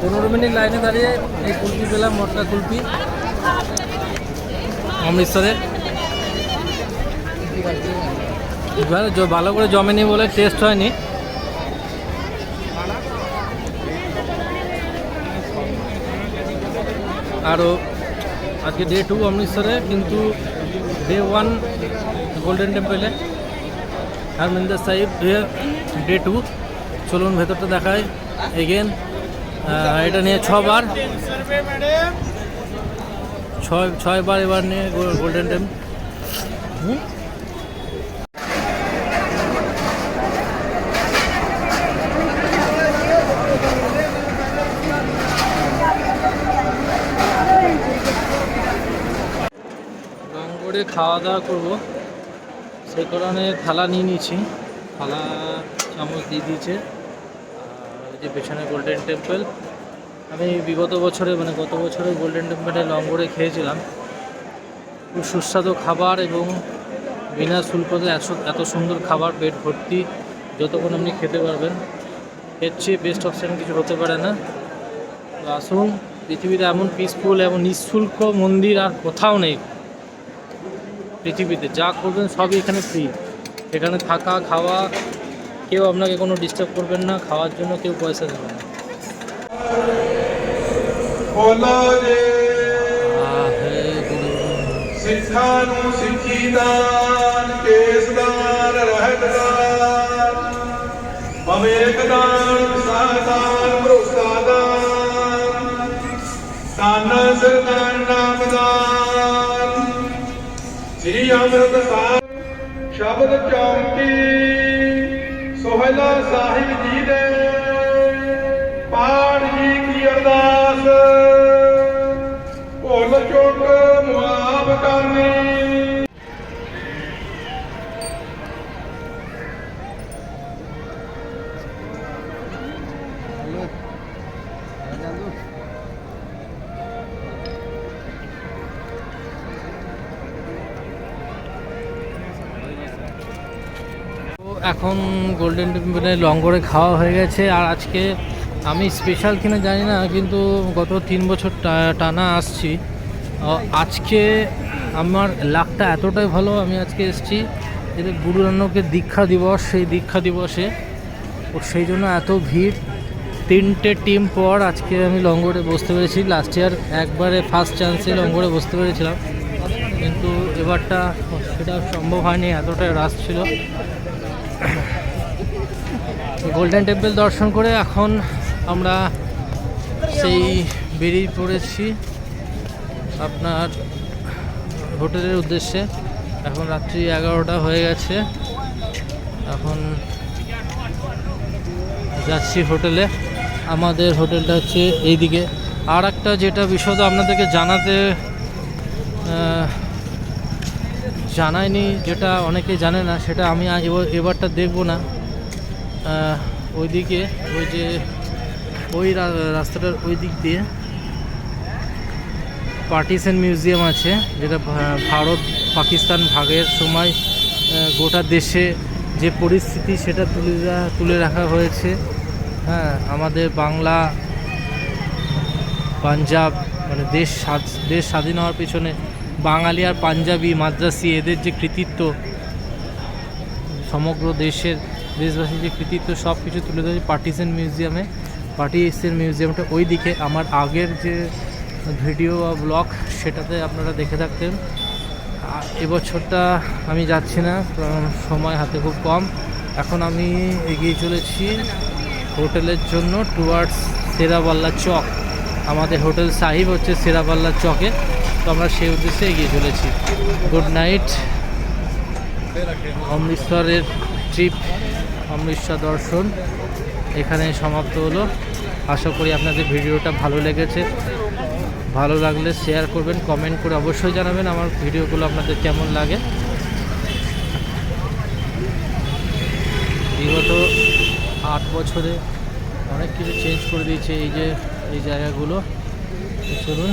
পনেরো মিনিট লাইনে দাঁড়িয়ে এই কুলপি পেলাম, মটকা কুলপি অমৃতসরে এবার ভালো করে জমেনি বলে টেস্ট হয়নি। আরও আজকে ডে টু অমৃতসরে, কিন্তু ডে ওয়ান গোল্ডেন টেম্পলে হরমিন্দর সাহিব ডে টু চলুন ভেতরটা দেখায় এগেন এটা নিয়ে ছবার। ছয়, ছয়বার এবার নিয়ে গোল্ডেন টেম্প খাওয়া দাওয়া করব। সেই কারণে থালা নিয়ে নিয়েছি। থালা, চামচ দিয়ে দিয়েছে। আর যে পেছনে গোল্ডেন টেম্পল আমি বিগত বছরে মানে গত বছরে গোল্ডেন টেম্পলে লঙ্গড়ে খেয়েছিলাম। খুব সুস্বাদু খাবার এবং বিনা শুল্কতে এত সুন্দর খাবার, পেট ভর্তি, যতক্ষণ আপনি খেতে পারবেন। এর চেয়ে বেস্ট অপশান কিছু হতে পারে না। আসুন, পৃথিবীতে এমন পিসফুল এমন নিঃশুল্ক মন্দির আর কোথাও নেই। পৃথিবীতে যা করবেন সবই এখানে ফ্রি এখানে থাকা খাওয়া কেউ আপনাকে কোনো ডিস্টার্ব করবেন না খাওয়ার জন্য কেউ পয়সা দেবে না ਬੋਲੋ ਜੇ আহে গুরু ਸਿੱਖਾਂ ਨੂੰ ਸਿੱਖੀ ਦਾਨ ਕੇਸਦਾਰ ਰਹਿਤਦਾਰ ਅਵੇਕ ਸ੍ਰੀ ਅੰਮ੍ਰਿਤ ਸ਼ਬਦ ਚੌਂਕੀ ਸੋਹਲਾ ਸਾਹਿਬ ਜੀ ਦੇ ਪਾਠ ਜੀ ਕੀ ਅਰਦਾਸ। ਭੁੱਲ ਚੁੱਕ ਮੁਆਫ ਕਰਨੀ। এখন গোল্ডেন টেম্পলে লঙ্গরে খাওয়া হয়ে গেছে। আর আজকে আমি স্পেশাল কিনা জানি না, কিন্তু গত তিন বছর টানা আসছি। আজকে আমার লাকটা এতটাই ভালো, আমি আজকে এসেছি যে গুরু নানকের দীক্ষা দিবস, সেই দীক্ষা দিবসে। ও সেই জন্য এত ভিড়। তিনটে টিম পর আজকে আমি লঙ্গরে বসতে পেরেছি। লাস্ট ইয়ার একবারে ফার্স্ট চান্সে লঙ্গরে বসতে পেরেছিলাম। কিন্তু এবারটা সেটা সম্ভব হয়নি, এতটাই রাশ ছিল। গোল্ডেন টেম্পল দর্শন করে এখন আমরা সেই বেরিয়ে পড়েছি আপনার হোটেলের উদ্দেশ্যে। এখন রাত্রি এগারোটা হয়ে গেছে। এখন যাচ্ছি হোটেলে। আমাদের হোটেলটা হচ্ছে এইদিকে। আর একটা যেটা বিষয় আপনাদেরকে জানাতে জানায়নি, যেটা অনেকে জানে না, সেটা আমি এবারটা দেখব না। ওইদিকে ওই যে ওই রাস্তাটার ওই দিক দিয়ে পার্টিশন মিউজিয়াম আছে, যেটা ভারত পাকিস্তান ভাগের সময় গোটা দেশে যে পরিস্থিতি সেটা তুলে তুলে রাখা হয়েছে। হ্যাঁ আমাদের বাংলা, পাঞ্জাব মানে দেশ দেশ স্বাধীন হওয়ার পিছনে বাঙালি আর পাঞ্জাবি, মাদ্রাসি এদের যে কৃতিত্ব, সমগ্র দেশের দেশবাসীর যে কৃতিত্ব, সব কিছু তুলে ধরেছে পার্টিশন মিউজিয়ামে। পার্টিশন মিউজিয়ামটা ওই দিকে আমার আগের যে ভিডিও বা ব্লগ, সেটাতে আপনারা দেখে থাকতেন। এবছরটা আমি যাচ্ছি না সময় হাতে খুব কম। এখন আমি এগিয়ে চলেছি হোটেলের জন্য টুয়ার্ডস সেরাবাল্লা চক। আমাদের হোটেল সাহিব হচ্ছে সেরাবাল্লা চকে। আমরা সেই উদ্দেশ্যে এগিয়ে চলেছি। গুড নাইট অমৃতসরের ট্রিপ অমৃতসর দর্শন এখানে সমাপ্ত হলো। আশা করি আপনাদের ভিডিওটা ভালো লেগেছে। ভালো লাগলে শেয়ার করবেন কমেন্ট করে অবশ্যই জানাবেন আমার ভিডিওগুলো আপনাদের কেমন লাগে। বিগত আট বছরে অনেক কিছু চেঞ্জ করে দিয়েছে এই যে, এই জায়গাগুলো। তো চলুন।